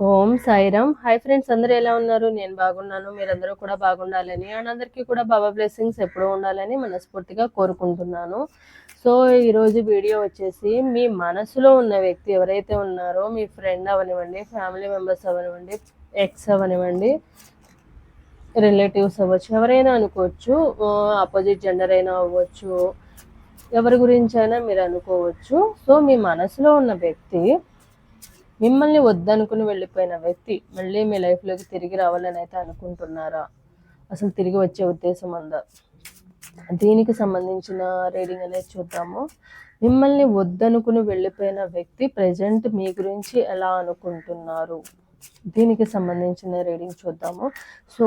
ఓం Sairam. Hi friends అందరూ ఎలా ఉన్నారు? నేను బాగున్నాను. మీరందరూ కూడా బాగుండాలని అండ్ అందరికీ కూడా బాబా బ్లెస్సింగ్స్ ఎప్పుడూ ఉండాలని మనస్ఫూర్తిగా కోరుకుంటున్నాను. సో ఈరోజు వీడియో వచ్చేసి మీ మనసులో ఉన్న వ్యక్తి ఎవరైతే ఉన్నారో మీ ఫ్రెండ్ అవనివ్వండి ఫ్యామిలీ మెంబర్స్ అవనివ్వండి ఎక్స్ అవనివ్వండి రిలేటివ్స్ అవ్వచ్చు ఎవరైనా అనుకోవచ్చు ఆపోజిట్ జెండర్ అయినా అవ్వచ్చు ఎవరి గురించి అయినా మీరు అనుకోవచ్చు. సో మీ మనసులో ఉన్న వ్యక్తి మిమ్మల్ని వద్దనుకుని వెళ్ళిపోయిన వ్యక్తి మళ్ళీ మీ లైఫ్లోకి తిరిగి రావాలని అయితే అనుకుంటున్నారా? అసలు తిరిగి వచ్చే ఉద్దేశం ఉందా? దీనికి సంబంధించిన రీడింగ్ అనేది చూద్దాము. మిమ్మల్ని వద్దనుకుని వెళ్ళిపోయిన వ్యక్తి ప్రజెంట్ మీ గురించి ఎలా అనుకుంటున్నారు? దీనికి సంబంధించిన రీడింగ్ చూద్దాము. సో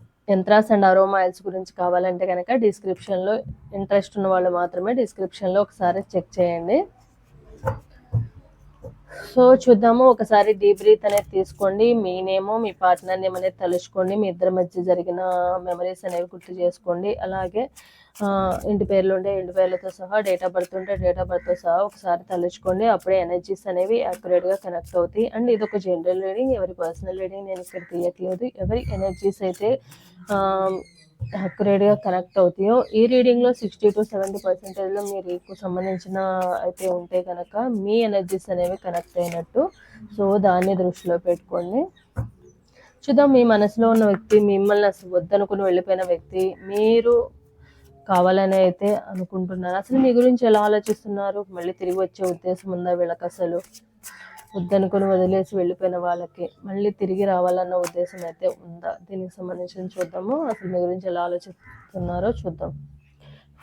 యంత్రాస్ అండ్ అరోమాయిల్స్ గురించి కావాలంటే కనుక డిస్క్రిప్షన్లో ఇంట్రెస్ట్ ఉన్న వాళ్ళు మాత్రమే డిస్క్రిప్షన్లో ఒకసారి చెక్ చేయండి. సో చూద్దాము. ఒకసారి డీప్ బ్రీత్ అనేది తీసుకోండి. మీ నేమో మీ పార్ట్నర్ నేమ్ అనేది తలుచుకోండి. మీ ఇద్దరి మధ్య జరిగిన మెమరీస్ అనేవి గుర్తు చేసుకోండి. అలాగే ఇంటి పేర్లు ఉంటే ఇంటి పేర్లతో సహా డేట్ ఆఫ్ బర్త్ ఉంటే డేట్ ఆఫ్ బర్త్తో సహా ఒకసారి తలుచుకోండి. అప్పుడే ఎనర్జీస్ అనేవి యాక్యురేట్గా కనెక్ట్ అవుతాయి. అండ్ ఇది ఒక జనరల్ రీడింగ్ ఎవరి పర్సనల్ రీడింగ్ నేను ఇక్కడ తీయట్లేదు. ఎవరి ఎనర్జీస్ అయితే యాక్యురేట్గా కనెక్ట్ అవుతాయో ఈ రీడింగ్లో సిక్స్టీ టు సెవెంటీ పర్సెంటేజ్లో మీకు సంబంధించిన అయితే ఉంటే కనుక మీ ఎనర్జీస్ అనేవి కనెక్ట్ అయినట్టు. సో దాన్ని దృష్టిలో పెట్టుకోండి. చూద్దాం మీ మనసులో ఉన్న వ్యక్తి మిమ్మల్ని అసలు వద్దనుకుని వెళ్ళిపోయిన వ్యక్తి మీరు కావాలని అయితే అనుకుంటున్నారు అసలు మీ గురించి ఎలా ఆలోచిస్తున్నారు? మళ్ళీ తిరిగి వచ్చే ఉద్దేశం ఉందా వీళ్ళకి అసలు? వద్దనుకుని వదిలేసి వెళ్ళిపోయిన వాళ్ళకి మళ్ళీ తిరిగి రావాలన్న ఉద్దేశం అయితే ఉందా? దీనికి సంబంధించి చూద్దాము. అసలు మీ గురించి ఎలా ఆలోచిస్తున్నారో చూద్దాం.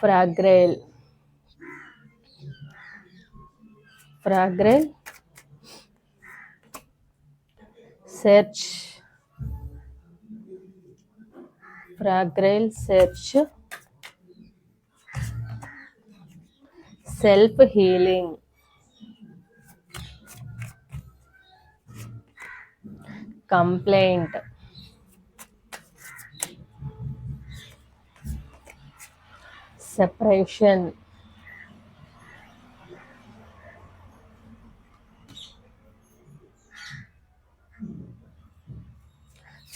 Fragile fragile search. Fragile search. Self healing complaint separation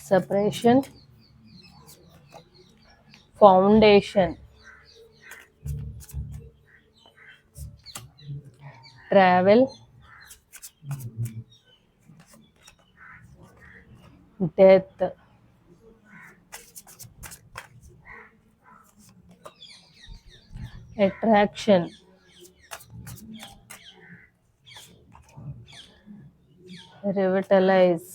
separation foundation travel. Death. Attraction. Revitalize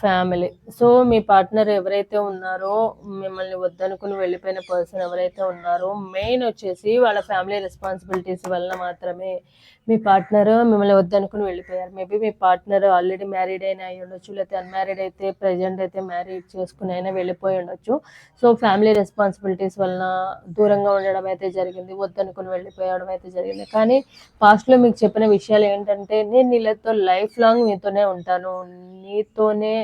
family. So మీ పార్ట్నర్ ఎవరైతే ఉన్నారో మిమ్మల్ని వద్దనుకుని వెళ్ళిపోయిన పర్సన్ ఎవరైతే ఉన్నారో మెయిన్ వచ్చేసి వాళ్ళ ఫ్యామిలీ రెస్పాన్సిబిలిటీస్ వల్ల మాత్రమే మీ పార్ట్నర్ మిమ్మల్ని వద్దనుకుని వెళ్ళిపోయారు. మేబీ మీ పార్ట్నర్ ఆల్రెడీ మ్యారీడ్ అయినా అయి ఉండొచ్చు లేకపోతే అన్మ్యారీడ్ అయితే ప్రజెంట్ అయితే మ్యారీడ్ చేసుకుని అయినా వెళ్ళిపోయి ఉండొచ్చు. సో ఫ్యామిలీ రెస్పాన్సిబిలిటీస్ వలన దూరంగా ఉండడం అయితే జరిగింది వద్దనుకుని వెళ్ళిపోయడం అయితే జరిగింది. కానీ పాస్ట్లో మీకు చెప్పిన విషయాలు ఏంటంటే నేను నీళ్ళతో లైఫ్ లాంగ్ మీతోనే ఉంటాను. నీతోనే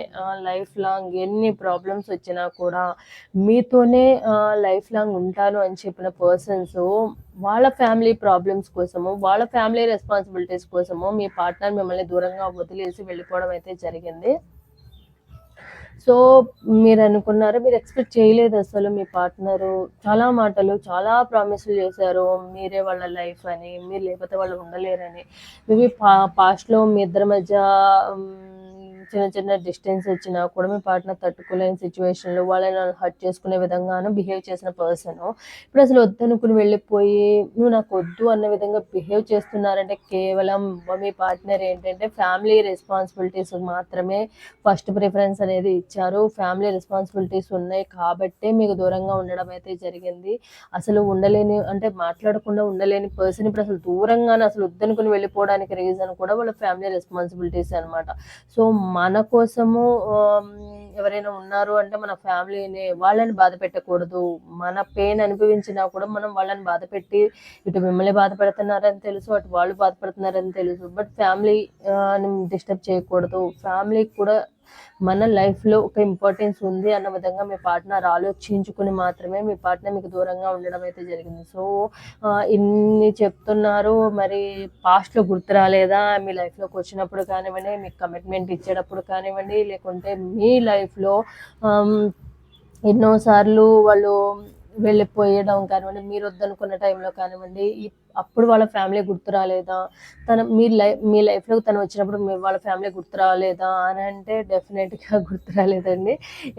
లైఫ్ లాంగ్ ఎన్ని ప్రాబ్లమ్స్ వచ్చినా కూడా మీతోనే లైఫ్ లాంగ్ ఉంటాను అని చెప్పిన పర్సన్స్ వాళ్ళ ఫ్యామిలీ ప్రాబ్లమ్స్ కోసము వాళ్ళ ఫ్యామిలీ రెస్పాన్సిబిలిటీస్ కోసము మీ పార్ట్నర్ మిమ్మల్ని దూరంగా వదిలేసి వెళ్ళిపోవడం అయితే జరిగింది. సో మీరు అనుకున్నారు? మీరు ఎక్స్పెక్ట్ చేయలేదు అసలు మీ పార్ట్నరు. చాలా మాటలు చాలా ప్రామిస్లు చేశారు. మీరే వాళ్ళ లైఫ్ అని మీరు లేకపోతే వాళ్ళు ఉండలేరని. మేబీ పా పాస్ట్లో మీ ఇద్దరి మధ్య చిన్న చిన్న డిస్టెన్స్ వచ్చినా కూడా మీ పార్ట్నర్ తట్టుకోలేని సిచ్యువేషన్లో వాళ్ళని హర్ట్ చేసుకునే విధంగాను బిహేవ్ చేసిన పర్సన్ ఇప్పుడు అసలు వద్దనుకుని వెళ్ళిపోయి నువ్వు నాకు వద్దు అన్న విధంగా బిహేవ్ చేస్తున్నారంటే కేవలం మీ పార్ట్నర్ ఏంటంటే ఫ్యామిలీ రెస్పాన్సిబిలిటీస్ మాత్రమే ఫస్ట్ ప్రిఫరెన్స్ అనేది ఇచ్చారు. ఫ్యామిలీ రెస్పాన్సిబిలిటీస్ ఉన్నాయి కాబట్టే మీకు దూరంగా ఉండడం అయితే జరిగింది. అసలు ఉండలేని అంటే మాట్లాడకుండా ఉండలేని పర్సన్ ఇప్పుడు అసలు దూరంగానే అసలు వద్దనుకుని వెళ్ళిపోవడానికి రీజన్ కూడా వాళ్ళ ఫ్యామిలీ రెస్పాన్సిబిలిటీస్ అనమాట సో మన కోసము ఎవరైనా ఉన్నారు అంటే మన ఫ్యామిలీని వాళ్ళని బాధ పెట్టకూడదు. మన పెయిన్ అనుభవించినా కూడా మనం వాళ్ళని బాధ పెట్టి ఇటు మిమ్మల్ని బాధ పెడుతున్నారని తెలుసు అటు వాళ్ళు బాధపడుతున్నారని తెలుసు. బట్ ఫ్యామిలీ డిస్టర్బ్ చేయకూడదు. ఫ్యామిలీకి కూడా మన లైఫ్లో ఒక ఇంపార్టెన్స్ ఉంది అన్న విధంగా మీ పార్ట్నర్ ఆలోచించుకుని మాత్రమే మీ పార్ట్నర్ మీకు దూరంగా ఉండడం అయితే జరిగింది. సో ఇన్ని చెప్తున్నారు. మరి పాస్ట్లో గుర్తు రాలేదా? మీ లైఫ్లోకి వచ్చినప్పుడు కానివ్వండి మీకు కమిట్మెంట్ ఇచ్చేటప్పుడు కానివ్వండి లేకుంటే మీ లైఫ్లో ఎన్నోసార్లు వాళ్ళు వెళ్ళిపోయడం కానివ్వండి మీరు వద్దనుకున్న టైంలో కానివ్వండి అప్పుడు వాళ్ళ ఫ్యామిలీ గుర్తు రాలేదా? తన మీ లైఫ్ మీ లైఫ్లో తను వచ్చినప్పుడు మీ వాళ్ళ ఫ్యామిలీ గుర్తు రాలేదా అని అంటే డెఫినెట్గా గుర్తు రాలేదండి.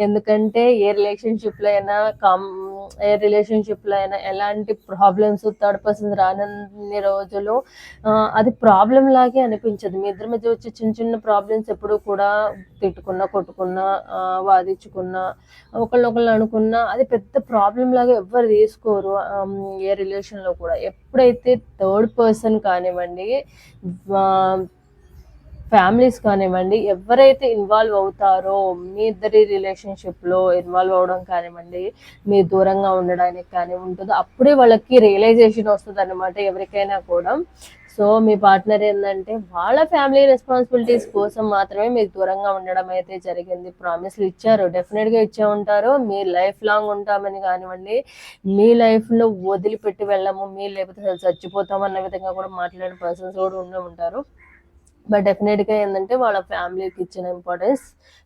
ఎందుకంటే ఏ రిలేషన్షిప్లో అయినా కామ్ ఏ రిలేషన్షిప్లో అయినా ఎలాంటి ప్రాబ్లమ్స్ థర్డ్ పర్సన్ రానన్ని రోజులు అది ప్రాబ్లం లాగే అనిపించదు. మీ ఇద్దరి మధ్య వచ్చే చిన్న చిన్న ప్రాబ్లమ్స్ ఎప్పుడు కూడా తిట్టుకున్నా కొట్టుకున్నా ఆ, వాదించుకున్నా ఒకళ్ళొకళ్ళు అనుకున్నా అది పెద్ద ప్రాబ్లం లాగా ఎవ్వరు తీసుకోరు ఏ రిలేషన్లో కూడా. ఎప్పుడైతే థర్డ్ పర్సన్ కానివ్వండి ఫ్యామిలీస్ కానివ్వండి ఎవరైతే ఇన్వాల్వ్ అవుతారో మీ ఇద్దరి రిలేషన్షిప్లో ఇన్వాల్వ్ అవ్వడం కానివ్వండి మీ దూరంగా ఉండడానికి కానీ ఉంటుందో అప్పుడే వాళ్ళకి రియలైజేషన్ వస్తుంది అనమాట ఎవరికైనా కూడా. సో మీ పార్ట్నర్ ఏంటంటే వాళ్ళ ఫ్యామిలీ రెస్పాన్సిబిలిటీస్ కోసం మాత్రమే మీకు దూరంగా ఉండడం అయితే జరిగింది. ప్రామిస్లు ఇచ్చారు. డెఫినెట్గా ఇచ్చే ఉంటారు. మీ లైఫ్ లాంగ్ ఉంటామని కానివ్వండి మీ లైఫ్లో వదిలిపెట్టి వెళ్ళము మీ లేకపోతే చచ్చిపోతాము అన్న విధంగా కూడా మాట్లాడే పర్సన్స్ కూడా ఉండే ఉంటారు. బట్ డెఫినెట్గా ఏంటంటే వాళ్ళ ఫ్యామిలీకి ఇచ్చిన ఇంపార్టెన్స్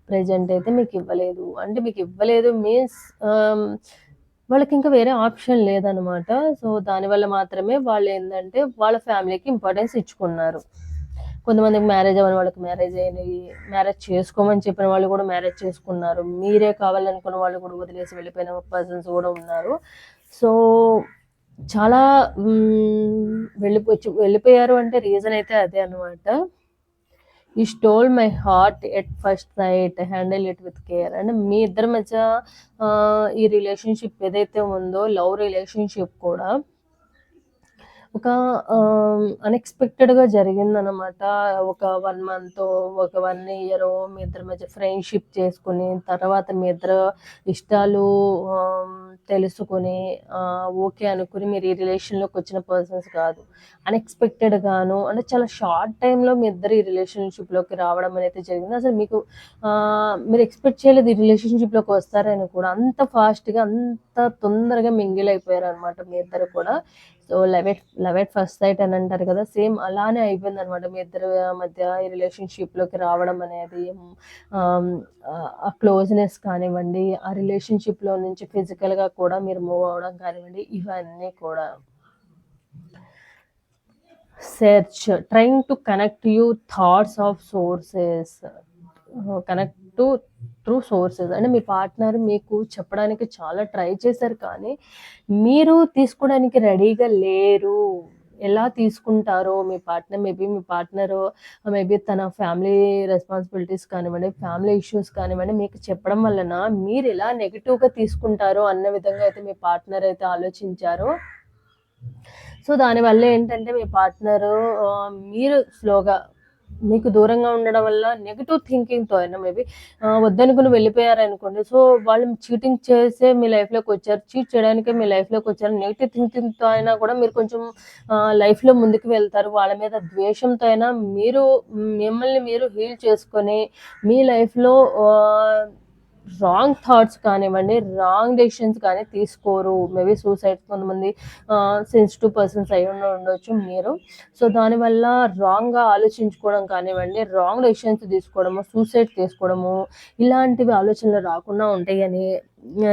ప్రజెంట్ అయితే మీకు ఇవ్వలేదు. అంటే మీకు ఇవ్వలేదు మీన్స్ వాళ్ళకి ఇంకా వేరే ఆప్షన్ లేదనమాట సో దానివల్ల మాత్రమే వాళ్ళు ఏంటంటే వాళ్ళ ఫ్యామిలీకి ఇంపార్టెన్స్ ఇచ్చుకున్నారు. కొంతమందికి మ్యారేజ్ అవ్వని వాళ్ళకి మ్యారేజ్ అయినాయి మ్యారేజ్ చేసుకోమని చెప్పిన వాళ్ళు కూడా మ్యారేజ్ చేసుకున్నారు. మీరే కావాలనుకున్న వాళ్ళు కూడా వదిలేసి వెళ్ళిపోయిన పర్సన్స్ కూడా ఉన్నారు. సో చాలా వెళ్ళిపోయి వెళ్ళిపోయారు అంటే రీజన్ అయితే అదే అనమాట ఈ stole my heart at first night handle it with care అంటే మీ ఇద్దరి మధ్య ఆ, ఈ రిలేషన్షిప్ ఏదైతే ఉందో లవ్ రిలేషన్షిప్ కూడా ఒక అన్ఎక్స్పెక్టెడ్గా జరిగిందనమాట ఒక వన్ మంత్ ఒక వన్ ఇయర్ మీ ఇద్దరి మధ్య ఫ్రెండ్షిప్ చేసుకుని తర్వాత మీ ఇద్దరు ఇష్టాలు తెలుసుకొని ఓకే అనుకుని మీరు ఈ రిలేషన్లోకి వచ్చిన పర్సన్స్ కాదు. అన్ఎక్స్పెక్టెడ్గాను అంటే చాలా షార్ట్ టైంలో మీ ఇద్దరు ఈ రిలేషన్షిప్లోకి రావడం అనేది జరిగింది. అసలు మీకు మీరు ఎక్స్పెక్ట్ చేయలేదు ఈ రిలేషన్షిప్లోకి వస్తారని కూడా. అంత ఫాస్ట్గా అంత తొందరగా మింగిల్ అయిపోయారు అనమాట మీ ఇద్దరు కూడా. So love at love at first sight అని అంటారు కదా సేమ్ అలానే అయిపోయింది అనమాట మీ ఇద్దరి మధ్య ఈ రిలేషన్షిప్లోకి రావడం అనేది. ఆ క్లోజ్నెస్ కానివ్వండి ఆ రిలేషన్షిప్లో నుంచి ఫిజికల్గా కూడా మీరు మూవ్ అవ్వడం కానివ్వండి ఇవన్నీ కూడా. Search trying to connect you thoughts of sources connect to through sources. అంటే మీ పార్ట్నర్ మీకు చెప్పడానికి చాలా ట్రై చేశారు కానీ మీరు తీసుకోవడానికి రెడీగా లేరు. ఎలా తీసుకుంటారో మీ పార్ట్నర్ మేబీ మీ పార్ట్నర్ మేబీ తన ఫ్యామిలీ రెస్పాన్సిబిలిటీస్ కానివ్వండి ఫ్యామిలీ ఇష్యూస్ కానివ్వండి మీకు చెప్పడం వలన మీరు ఎలా నెగిటివ్గా తీసుకుంటారో అన్న విధంగా అయితే మీ పార్ట్నర్ అయితే ఆలోచించారో. సో దానివల్ల ఏంటంటే మీ పార్ట్నరు మీరు స్లోగా మీకు దూరంగా ఉండడం వల్ల నెగిటివ్ థింకింగ్తో అయినా మేబీ వద్దనుకుని వెళ్ళిపోయారనుకోండి. సో వాళ్ళు చీటింగ్ చేసే మీ లైఫ్లోకి వచ్చారు చీట్ చేయడానికే మీ లైఫ్లోకి వచ్చారు నెగిటివ్ థింకింగ్తో అయినా కూడా మీరు కొంచెం లైఫ్లో ముందుకు వెళ్తారు. వాళ్ళ మీద ద్వేషంతో అయినా మీరు మిమ్మల్ని మీరు హీల్ చేసుకొని మీ లైఫ్లో రాంగ్ థాట్స్ కానివ్వండి రాంగ్ డెసిషన్స్ కానీ తీసుకోరు. మేబీ సూసైడ్ కొంతమంది సెన్సిటివ్ పర్సన్స్ అయి ఉండొచ్చు మీరు. సో దానివల్ల రాంగ్గా ఆలోచించుకోవడం కానివ్వండి రాంగ్ డెసిషన్స్ తీసుకోవడము సూసైడ్ చేసుకోవడము ఇలాంటివి ఆలోచనలు రాకుండా ఉంటాయని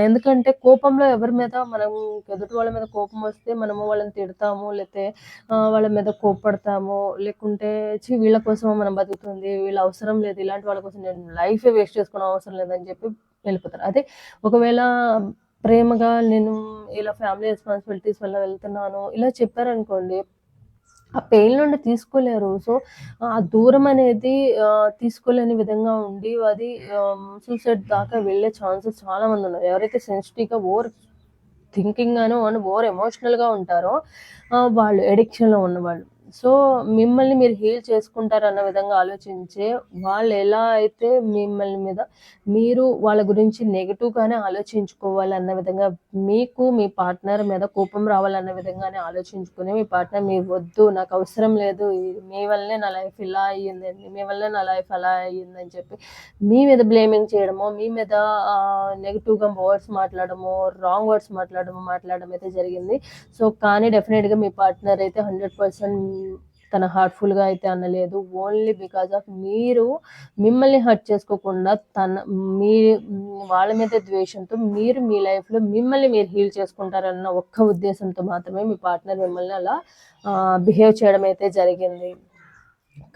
ఎందుకంటే కోపంలో ఎవరి మీద మనం ఎదుటి వాళ్ళ మీద కోపం వస్తే మనము వాళ్ళని తిడతాము లేకపోతే వాళ్ళ మీద కోపడతాము లేకుంటే ఛీ వీళ్ళ కోసం మనం బతుకుతుంది వీళ్ళ అవసరం లేదు ఇలాంటి వాళ్ళ కోసం నేను లైఫే వేస్ట్ చేసుకోవడం అవసరం లేదని చెప్పి వెళ్ళిపోతారు. అదే ఒకవేళ ప్రేమగా నేను ఇలా ఫ్యామిలీ రెస్పాన్సిబిలిటీస్ వల్ల వెళ్తున్నాను ఇలా చెప్పారనుకోండి ఆ పెయిన్ నుండి తీసుకోలేరు. సో ఆ దూరం అనేది తీసుకోలేని విధంగా ఉండి అది సూసైడ్ దాకా వెళ్ళే ఛాన్సెస్ చాలా మంది ఉన్నారు. ఎవరైతే సెన్సిటివ్గా ఓవర్ థింకింగ్ గాను అండ్ ఓవర్ ఎమోషనల్గా ఉంటారో వాళ్ళు ఎడిక్షన్లో ఉన్నవాళ్ళు. సో మిమ్మల్ని మీరు హీల్ చేసుకుంటారు అన్న విధంగా ఆలోచించే వాళ్ళు ఎలా అయితే మిమ్మల్ని మీద మీరు వాళ్ళ గురించి నెగిటివ్గానే ఆలోచించుకోవాలన్న విధంగా మీకు మీ పార్ట్నర్ మీద కోపం రావాలన్న విధంగానే ఆలోచించుకుని మీ పార్ట్నర్ మీ వద్దు నాకు అవసరం లేదు మీ వల్లనే నా లైఫ్ ఇలా అయ్యిందండి మీ వల్లనే నా లైఫ్ అలా అయ్యిందని చెప్పి మీ మీద బ్లేమింగ్ చేయడమో మీ మీద నెగిటివ్గా వర్డ్స్ మాట్లాడము రాంగ్ వర్డ్స్ మాట్లాడము మాట్లాడడం అయితే జరిగింది. సో కానీ డెఫినెట్గా మీ పార్ట్నర్ అయితే హండ్రెడ్ పర్సెంట్ తన హార్ట్ఫుల్గా అయితే అనలేదు. ఓన్లీ బికాజ్ ఆఫ్ మీరు మిమ్మల్ని హర్ట్ చేసుకోకుండా తన మీ వాళ్ళ మీద ద్వేషంతో మీరు మీ లైఫ్లో మిమ్మల్ని మీరు హీల్ చేసుకుంటారన్న ఒక్క ఉద్దేశంతో మాత్రమే మీ పార్ట్నర్ మిమ్మల్ని అలా బిహేవ్ చేయడం అయితే జరిగింది.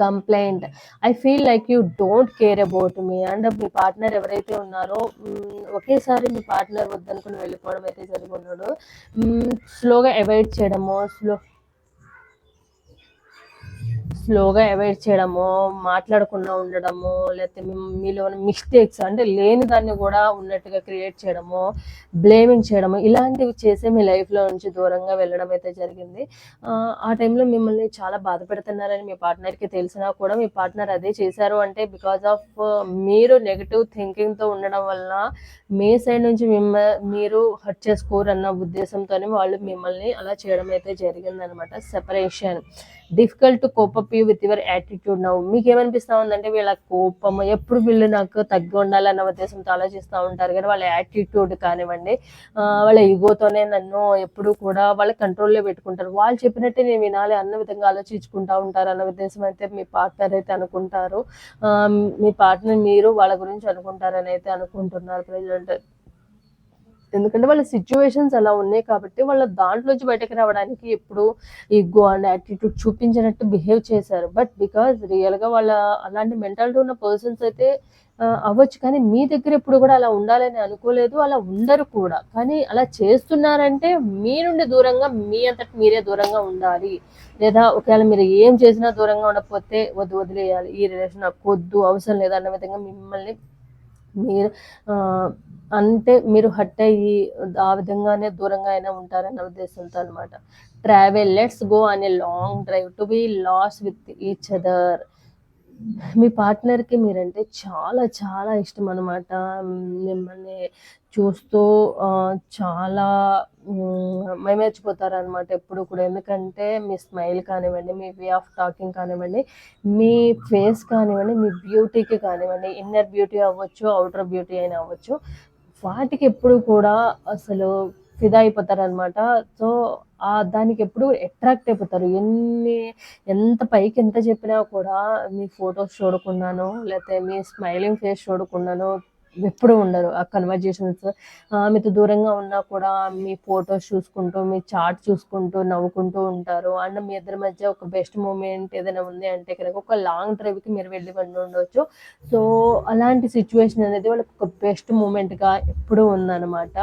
Complaint I feel like you don't care about me and me partner ఎవరైతే ఉన్నారో ఒకేసారి మీ పార్ట్నర్ వద్దనుకుని వెళ్ళిపోవడం అయితే జరిగి ఉన్నాడు స్లోగా అవాయిడ్ చేయడము స్లో స్లోగా అవాయిడ్ చేయడము మాట్లాడకుండా ఉండడము లేకపోతే మీలో మిస్టేక్స్ అంటే లేని దాన్ని కూడా ఉన్నట్టుగా క్రియేట్ చేయడము బ్లేమింగ్ చేయడము ఇలాంటివి చేసే మీ లైఫ్లో నుంచి దూరంగా వెళ్ళడం అయితే జరిగింది. ఆ, టైంలో మిమ్మల్ని చాలా బాధ పెడుతున్నారని మీ పార్ట్నర్కి తెలిసినా కూడా మీ పార్ట్నర్ అదే చేశారు అంటే బికాజ్ ఆఫ్ మీరు నెగిటివ్ థింకింగ్తో ఉండడం వల్ల మీ సైడ్ నుంచి మిమ్మ మీరు హర్ట్ చేసుకోరు అన్న ఉద్దేశంతోనే వాళ్ళు మిమ్మల్ని అలా చేయడం అయితే జరిగిందనమాట. Separation difficult to cope up you with your attitude నవ్వు మీకు ఏమనిపిస్తా ఉందంటే వీళ్ళ కోపం ఎప్పుడు వీళ్ళు నాకు తగ్గి ఉండాలన్న ఉద్దేశంతో ఆలోచిస్తూ ఉంటారు కానీ వాళ్ళ యాటిట్యూడ్ కానివ్వండి వాళ్ళ ఈగోతోనే నన్ను ఎప్పుడు కూడా వాళ్ళ కంట్రోల్లో పెట్టుకుంటారు. వాళ్ళు చెప్పినట్టే నేను వినాలి అన్న విధంగా ఆలోచించుకుంటా ఉంటారు అన్న ఉద్దేశం అయితే మీ పార్ట్నర్ అయితే అనుకుంటారు. మీ పార్ట్నర్ మీరు వాళ్ళ గురించి అనుకుంటారని అయితే అనుకుంటున్నారు. ప్రజెంట్ ఎందుకంటే వాళ్ళ సిచ్యువేషన్స్ అలా ఉన్నాయి కాబట్టి వాళ్ళ దాంట్లోంచి బయటకు రావడానికి ఎప్పుడు ఈగో అండ్ యాటిట్యూడ్ చూపించినట్టు బిహేవ్ చేశారు. బట్ బికాజ్ రియల్గా వాళ్ళ అలాంటి మెంటాలిటీ ఉన్న పర్సన్స్ అయితే అవ్వచ్చు. కానీ మీ దగ్గర ఎప్పుడు కూడా అలా ఉండాలని అనుకోలేదు. అలా ఉండరు కూడా. కానీ అలా చేస్తున్నారంటే మీ నుండి దూరంగా మీ అంతటి మీరే దూరంగా ఉండాలి. లేదా ఒకవేళ మీరు ఏం చేసినా దూరంగా ఉండకపోతే వద్దు వదిలేయాలి. ఈ రిలేషన్ నాకు వద్దు అవసరం లేదు అన్న విధంగా మిమ్మల్ని మీరు అంటే మీరు హట్ అయ్యి ఆ విధంగానే దూరంగా అయినా ఉంటారన్న ఉద్దేశంతో అనమాట ట్రావెల్ లెట్స్ గో అనే long drive to be lost with each other. మీ పార్ట్నర్కి మీరంటే చాలా చాలా ఇష్టం అనమాట మిమ్మల్ని చూస్తూ చాలా మైమర్చిపోతారనమాట ఎప్పుడు కూడా. ఎందుకంటే మీ స్మైల్ కానివ్వండి మీ వే ఆఫ్ టాకింగ్ కానివ్వండి మీ ఫేస్ కానివ్వండి మీ బ్యూటీకి కానివ్వండి ఇన్నర్ బ్యూటీ అవ్వచ్చు అవుటర్ బ్యూటీ అయినా అవ్వచ్చు వాటికి ఎప్పుడు కూడా అసలు ఫిదా అయిపోతారు అనమాట సో ఆ దానికి ఎప్పుడు అట్రాక్ట్ అయిపోతారు. ఎన్ని ఎంత పైకి ఎంత చెప్పినా కూడా మీ ఫొటోస్ చూడకుండాను లేకపోతే మీ స్మైలింగ్ ఫేస్ చూడకుండాను ఎప్పుడు ఉండరు. ఆ కన్వర్జేషన్స్ మీతో దూరంగా ఉన్నా కూడా మీ ఫొటోస్ చూసుకుంటూ మీ చాట్ చూసుకుంటూ నవ్వుకుంటూ ఉంటారు. అండ్ మీ ఇద్దరి మధ్య ఒక బెస్ట్ మూమెంట్ ఏదైనా ఉంది అంటే కనుక ఒక లాంగ్ డ్రైవ్కి మీరు వెళ్ళి వండి ఉండవచ్చు సో అలాంటి సిచ్యువేషన్ అనేది వాళ్ళకి ఒక బెస్ట్ మూమెంట్గా ఎప్పుడూ ఉందన్నమాట.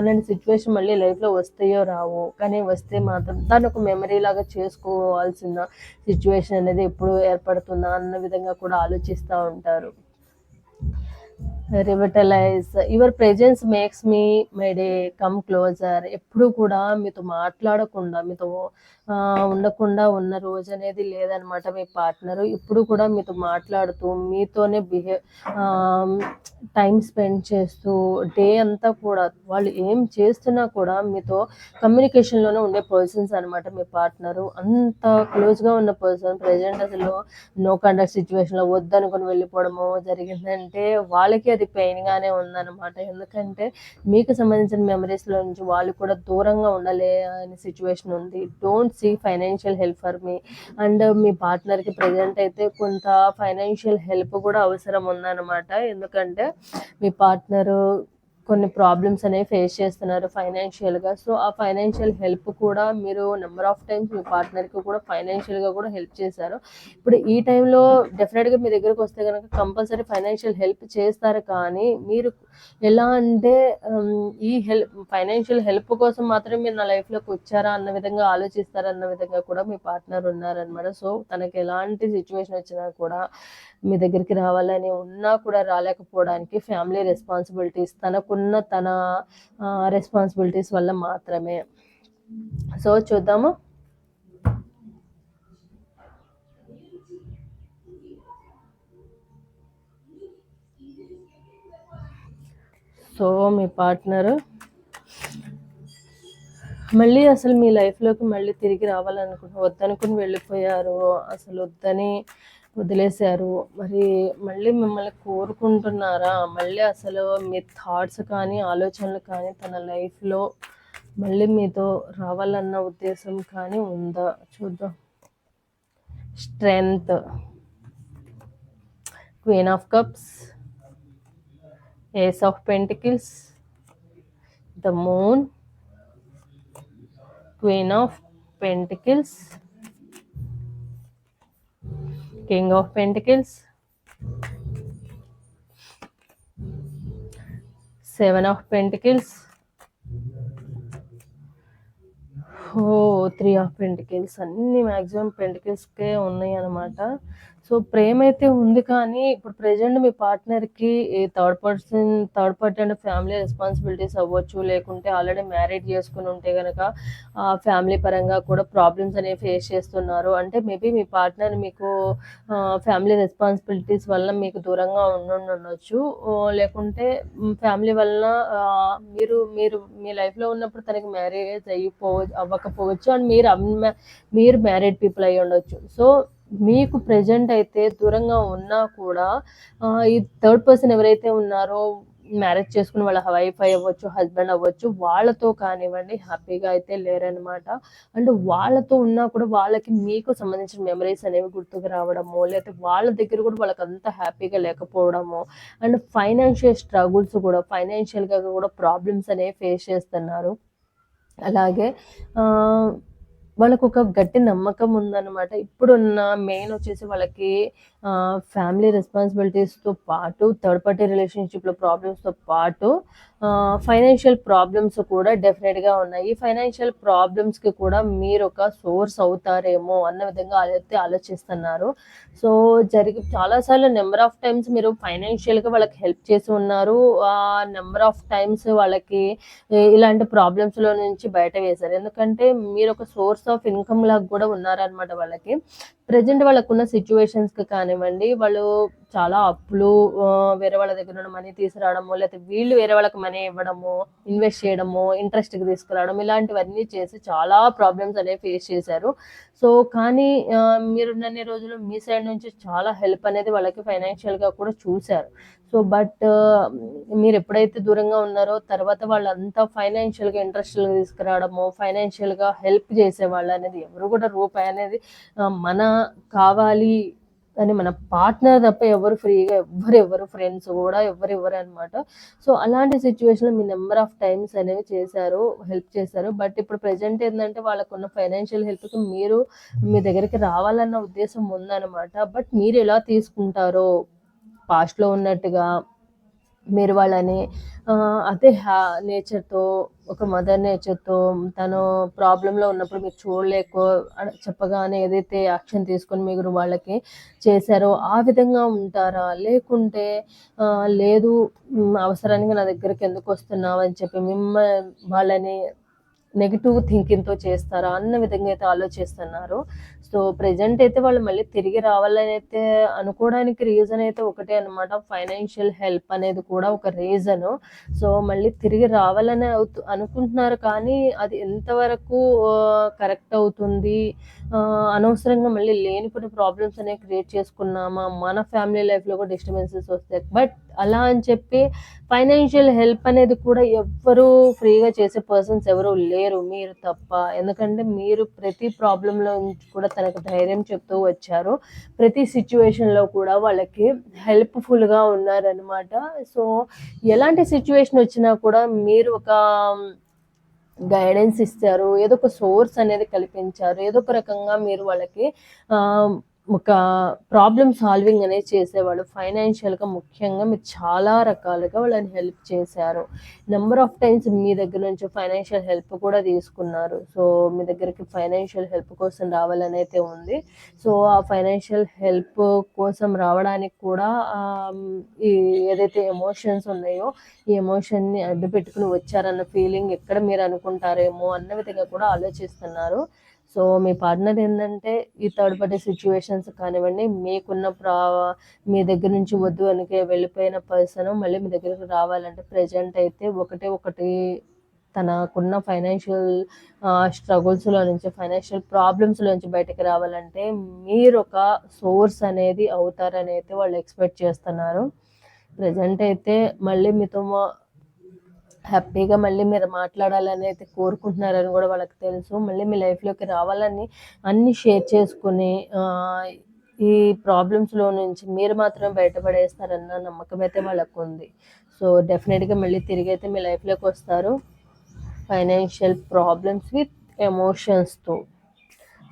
అలాంటి సిచ్యువేషన్ మళ్ళీ లైఫ్లో వస్తాయో రావో కానీ వస్తే మాత్రం దాన్ని ఒక మెమరీ లాగా చేసుకోవాల్సిన సిచ్యువేషన్ అనేది ఎప్పుడు ఏర్పడుతుందా అన్న విధంగా కూడా ఆలోచిస్తూ ఉంటారు. Revitalize your presence makes me my day come closer ఎప్పుడు కూడా మీతో మాట్లాడకుండా మీతో ఉండకుండా ఉన్న రోజు అనేది లేదనమాట మీ పార్ట్నర్ ఇప్పుడు కూడా మీతో మాట్లాడుతూ మీతోనే బిహేవ్ టైం స్పెండ్ చేస్తూ డే అంతా కూడా వాళ్ళు ఏం చేస్తున్నా కూడా మీతో కమ్యూనికేషన్లోనే ఉండే పర్సన్స్ అనమాట మీ పార్ట్నరు అంత క్లోజ్గా ఉన్న పర్సన్ ప్రజెంట్ అసలు నో కండక్ట్ సిచ్యువేషన్లో వద్దనుకుని వెళ్ళిపోవడము జరిగిందంటే వాళ్ళకి అది పెయిన్గానే ఉందన్నమాట. ఎందుకంటే మీకు సంబంధించిన మెమరీస్లో నుంచి వాళ్ళు కూడా దూరంగా ఉండలే అనే సిచ్యువేషన్ ఉంది. Don't see financial help for me and మీ పార్ట్నర్కి ప్రజెంట్ అయితే కొంత ఫైనాన్షియల్ హెల్ప్ కూడా అవసరం ఉందన్నమాట. ఎందుకంటే మీ పార్ట్నరు కొన్ని ప్రాబ్లమ్స్ అనేవి ఫేస్ చేస్తున్నారు ఫైనాన్షియల్గా సో ఆ ఫైనాన్షియల్ హెల్ప్ కూడా మీరు నెంబర్ ఆఫ్ టైమ్స్ మీ పార్ట్నర్కి కూడా ఫైనాన్షియల్గా కూడా హెల్ప్ చేశారు. ఇప్పుడు ఈ టైంలో డెఫినెట్గా మీ దగ్గరకు వస్తే కనుక కంపల్సరీ ఫైనాన్షియల్ హెల్ప్ చేస్తారు కానీ మీరు ఎలా అంటే um, ఈ హెల్ప్ ఫైనాన్షియల్ హెల్ప్ కోసం మాత్రమే మీరు నా లైఫ్లోకి వచ్చారా అన్న విధంగా ఆలోచిస్తారా అన్న విధంగా కూడా మీ పార్ట్నర్ ఉన్నారనమాట సో తనకి ఎలాంటి సిచ్యువేషన్ వచ్చినా కూడా మీ దగ్గరికి రావాలని ఉన్నా కూడా రాలేకపోవడానికి ఫ్యామిలీ రెస్పాన్సిబిలిటీస్ తనకు ఉన్న తన రెస్పాన్సిబిలిటీస్ వల్ల మాత్రమే. సో చూద్దాము. సో మీ పార్ట్నర్ మళ్ళీ అసలు మీ లైఫ్లోకి మళ్ళీ తిరిగి రావాలనుకుని వద్దనుకుని వెళ్ళిపోయారు అసలు వద్దని వదిలేశారు. మరి మళ్ళీ మిమ్మల్ని కోరుకుంటున్నారా? మళ్ళీ అసలు మీ థాట్స్ కానీ ఆలోచనలు కానీ తన లైఫ్లో మళ్ళీ మీతో రావాలన్న ఉద్దేశం కానీ ఉందా? చూద్దాం. Strength queen of cups ace of pentacles the moon queen of pentacles king of pentacles. Seven of pentacles. ఓ త్రీ ఆఫ్ పెంటికల్స్ అన్ని మ్యాక్సిమం పెంటికల్స్కే ఉన్నాయి అనమాట సో ప్రేమ అయితే ఉంది కానీ ఇప్పుడు ప్రెజెంట్ మీ పార్ట్నర్కి థర్డ్ పర్సన్ థర్డ్ పార్టీ అంటే ఫ్యామిలీ రెస్పాన్సిబిలిటీస్ అవ్వచ్చు లేకుంటే ఆల్రెడీ మ్యారేజ్ చేసుకుని ఉంటే కనుక ఫ్యామిలీ పరంగా కూడా ప్రాబ్లమ్స్ అనేవి ఫేస్ చేస్తున్నారు. అంటే మేబీ మీ పార్ట్నర్ మీకు ఫ్యామిలీ రెస్పాన్సిబిలిటీస్ వల్ల మీకు దూరంగా ఉండొచ్చు. లేకుంటే ఫ్యామిలీ వల్ల మీరు మీరు మీ లైఫ్లో ఉన్నప్పుడు తనకి మ్యారేజ్ అయిపో అవ్వకపోవచ్చు. అండ్ మీరు మీరు మ్యారీడ్ పీపుల్ అయి ఉండొచ్చు. సో మీకు ప్రజెంట్ అయితే దూరంగా ఉన్నా కూడా ఈ థర్డ్ పర్సన్ ఎవరైతే ఉన్నారో మ్యారేజ్ చేసుకుని వాళ్ళ వైఫ్ అవ్వచ్చు హస్బెండ్ అవ్వచ్చు వాళ్ళతో కానివ్వండి హ్యాపీగా అయితే లేరనమాట అండ్ వాళ్ళతో ఉన్నా కూడా వాళ్ళకి మీకు సంబంధించిన మెమరీస్ అనేవి గుర్తుకు రావడము లేకపోతే వాళ్ళ దగ్గర కూడా వాళ్ళకి అంత హ్యాపీగా లేకపోవడము అండ్ ఫైనాన్షియల్ స్ట్రగుల్స్ కూడా ఫైనాన్షియల్గా కూడా ప్రాబ్లమ్స్ అనేవి ఫేస్ చేస్తున్నారు. అలాగే వాళ్ళకు ఒక గట్టి నమ్మకం ఉందన్నమాట. ఇప్పుడున్న మెయిన్ వచ్చేసి వాళ్ళకి ఫ్యామిలీ రెస్పాన్సిబిలిటీస్తో పాటు థర్డ్ పార్టీ రిలేషన్షిప్లో ప్రాబ్లమ్స్తో పాటు ఫైనాన్షియల్ ప్రాబ్లమ్స్ కూడా డెఫినెట్గా ఉన్నాయి. ఫైనాన్షియల్ ప్రాబ్లమ్స్కి కూడా మీరు ఒక సోర్స్ అవుతారేమో అన్న విధంగా అయితే ఆలోచిస్తున్నారు. సో జరిగి చాలాసార్లు నెంబర్ ఆఫ్ టైమ్స్ మీరు ఫైనాన్షియల్గా వాళ్ళకి హెల్ప్ చేసి ఉన్నారు. ఆ నెంబర్ ఆఫ్ టైమ్స్ వాళ్ళకి ఇలాంటి ప్రాబ్లమ్స్లో నుంచి బయట వేశారు. ఎందుకంటే మీరు ఒక సోర్స్ ఆఫ్ ఇన్కమ్ లాగా కూడా ఉన్నారనమాట వాళ్ళకి. ప్రజెంట్ వాళ్ళకున్న సిచ్యువేషన్స్కి కానివ్వండి వాళ్ళు చాలా అప్పులు వేరే వాళ్ళ దగ్గర నుండి మనీ తీసుకురావడము లేకపోతే వీళ్ళు వేరే వాళ్ళకి మనీ ఇవ్వడము ఇన్వెస్ట్ చేయడము ఇంట్రెస్ట్కి తీసుకురావడం ఇలాంటివన్నీ చేసి చాలా ప్రాబ్లమ్స్ అనేవి ఫేస్ చేశారు. సో కానీ మీరున్నన్ని రోజులు మీ సైడ్ నుంచి చాలా హెల్ప్ అనేది వాళ్ళకి ఫైనాన్షియల్గా కూడా చూశారు. సో బట్ మీరు ఎప్పుడైతే దూరంగా ఉన్నారో తర్వాత వాళ్ళంతా ఫైనాన్షియల్గా ఇంట్రెస్ట్గా తీసుకురావడము ఫైనాన్షియల్గా హెల్ప్ చేసేవాళ్ళు అనేది ఎవరు కూడా రూపాయి అనేది మన కావాలి కానీ మన పార్ట్నర్ తప్ప ఎవరు ఫ్రీగా ఎవ్వరు ఎవరు ఫ్రెండ్స్ కూడా ఎవరు అనమాట సో అలాంటి సిచ్యువేషన్లో మీ నెంబర్ ఆఫ్ టైమ్స్ అనేవి చేశారు హెల్ప్ చేశారు. బట్ ఇప్పుడు ప్రజెంట్ ఏంటంటే వాళ్ళకున్న ఫైనాన్షియల్ హెల్ప్కి మీరు మీ దగ్గరికి రావాలన్న ఉద్దేశం ఉందన్నమాట. బట్ మీరు ఎలా తీసుకుంటారో పాస్ట్లో ఉన్నట్టుగా మీరు వాళ్ళని అదే హ్యా నేచర్తో ఒక మదర్ నేచర్తో తను ప్రాబ్లంలో ఉన్నప్పుడు మీరు చూడలేకో చెప్పగానే ఏదైతే యాక్షన్ తీసుకొని మీరు వాళ్ళకి చేశారో ఆ విధంగా ఉంటారా? లేకుంటే లేదు అవసరానికి నా దగ్గరికి ఎందుకు వస్తున్నావు? అని చెప్పి మిమ్మ వాళ్ళని నెగిటివ్ థింకింగ్తో చేస్తారా? అన్న విధంగా అయితే ఆలోచిస్తున్నారు. సో ప్రజెంట్ అయితే వాళ్ళు మళ్ళీ తిరిగి రావాలని అయితే అనుకోవడానికి రీజన్ అయితే ఒకటే అనమాట ఫైనాన్షియల్ హెల్ప్ అనేది కూడా ఒక రీజను సో మళ్ళీ తిరిగి రావాలని అవుతు అనుకుంటున్నారు కానీ అది ఎంతవరకు కరెక్ట్ అవుతుంది? అనవసరంగా మళ్ళీ లేనిపోయిన ప్రాబ్లమ్స్ అనేవి క్రియేట్ చేసుకున్నామా? మన ఫ్యామిలీ లైఫ్లో కూడా డిస్టర్బెన్సెస్ వస్తాయి. బట్ అలా అని చెప్పి ఫైనాన్షియల్ హెల్ప్ అనేది కూడా ఎవ్వరూ ఫ్రీగా చేసే పర్సన్స్ ఎవరు లేరు. మీరు తప్ప. ఎందుకంటే మీరు ప్రతి ప్రాబ్లంలో నుంచి కూడా తనకు ధైర్యం చెప్తూ వచ్చారు. ప్రతి సిచ్యువేషన్లో కూడా వాళ్ళకి హెల్ప్ఫుల్గా ఉన్నారనమాట సో ఎలాంటి సిచ్యువేషన్ వచ్చినా కూడా మీరు ఒక గైడెన్స్ ఇస్తారు. ఏదో ఒక సోర్స్ అనేది కల్పించారు. ఏదో ఒక రకంగా మీరు వాళ్ళకి ఒక ప్రాబ్లమ్ సాల్వింగ్ అనేది చేసేవాళ్ళు. ఫైనాన్షియల్గా ముఖ్యంగా మీరు చాలా రకాలుగా వాళ్ళని హెల్ప్ చేశారు. నెంబర్ ఆఫ్ టైమ్స్ మీ దగ్గర నుంచి ఫైనాన్షియల్ హెల్ప్ కూడా తీసుకున్నారు. సో మీ దగ్గరికి ఫైనాన్షియల్ హెల్ప్ కోసం రావాలని అయితే ఉంది. సో ఆ ఫైనాన్షియల్ హెల్ప్ కోసం రావడానికి కూడా ఈ ఏదైతే ఎమోషన్స్ ఉన్నాయో ఈ ఎమోషన్ని అడ్డు పెట్టుకుని వచ్చారన్న ఫీలింగ్ ఎక్కడ మీరు అనుకుంటారేమో అన్న విధంగా కూడా ఆలోచిస్తున్నారు. సో మీ పార్ట్నర్ ఏంటంటే ఈ థర్డ్ పార్టీ సిచ్యువేషన్స్ కానివ్వండి మీకున్న ప్రా మీ దగ్గర నుంచి వద్దు వెనకే వెళ్ళిపోయిన పర్సన్ మళ్ళీ మీ దగ్గరకు రావాలంటే ప్రజెంట్ అయితే ఒకటే ఒకటి తనకున్న ఫైనాన్షియల్ స్ట్రగుల్స్లో నుంచి ఫైనాన్షియల్ ప్రాబ్లమ్స్లో నుంచి బయటకు రావాలంటే మీరు ఒక సోర్స్ అనేది అవుతారని అయితే వాళ్ళు ఎక్స్పెక్ట్ చేస్తున్నారు. ప్రజెంట్ అయితే మళ్ళీ మీతో హ్యాపీగా మళ్ళీ మీరు మాట్లాడాలని అయితే కోరుకుంటున్నారని కూడా వాళ్ళకి తెలుసు. మళ్ళీ మీ లైఫ్లోకి రావాలని అన్ని షేర్ చేసుకుని ఈ ప్రాబ్లమ్స్లో నుంచి మీరు మాత్రం బయటపడేస్తారన్న నమ్మకం అయితే వాళ్ళకు ఉంది సో డెఫినెట్గా మళ్ళీ తిరిగి అయితే మీ లైఫ్లోకి వస్తారు. ఫైనాన్షియల్ ప్రాబ్లమ్స్ విత్ ఎమోషన్స్తో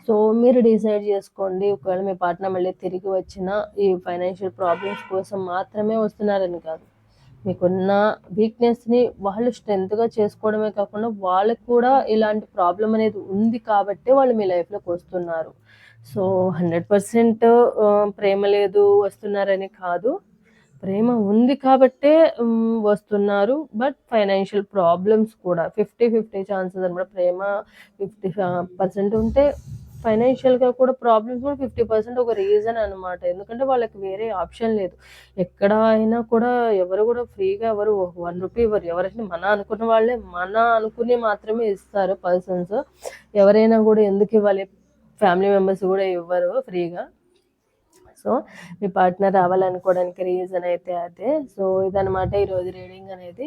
సో మీరు డిసైడ్ చేసుకోండి. ఒకవేళ మీ పార్ట్నర్ మళ్ళీ తిరిగి వచ్చిన ఈ ఫైనాన్షియల్ ప్రాబ్లమ్స్ కోసం మాత్రమే వస్తున్నారని కాదు. మీకున్న వీక్నెస్ని వాళ్ళు స్ట్రెంత్గా చేసుకోవడమే కాకుండా వాళ్ళకు కూడా ఇలాంటి ప్రాబ్లం అనేది ఉంది కాబట్టి వాళ్ళు మీ లైఫ్లోకి వస్తున్నారు. సో హండ్రెడ్ పర్సెంట్ ప్రేమ లేదు వస్తున్నారని కాదు. ప్రేమ ఉంది కాబట్టే వస్తున్నారు. బట్ ఫైనాన్షియల్ ప్రాబ్లమ్స్ కూడా ఫిఫ్టీ ఫిఫ్టీ ఛాన్సెస్ అనమాట. ప్రేమ ఫిఫ్టీ పర్సెంట్ ఉంటే ఫైనాన్షియల్గా కూడా ప్రాబ్లమ్స్ కూడా ఫిఫ్టీ పర్సెంట్ ఒక రీజన్ అనమాట ఎందుకంటే వాళ్ళకి వేరే ఆప్షన్ లేదు. ఎక్కడ అయినా కూడా ఎవరు కూడా ఫ్రీగా ఎవరు వన్ రూపీ ఇవ్వరు. ఎవరైనా మన అనుకున్న వాళ్ళే మన అనుకుని మాత్రమే ఇస్తారు పర్సన్స్ ఎవరైనా కూడా ఎందుకు ఇవ్వాలి? ఫ్యామిలీ మెంబర్స్ కూడా ఇవ్వరు ఫ్రీగా సో మీ పార్ట్నర్ రావాలనుకోవడానికి రీజన్ అయితే అదే. సో ఇదనమాట ఈరోజు రీడింగ్ అనేది.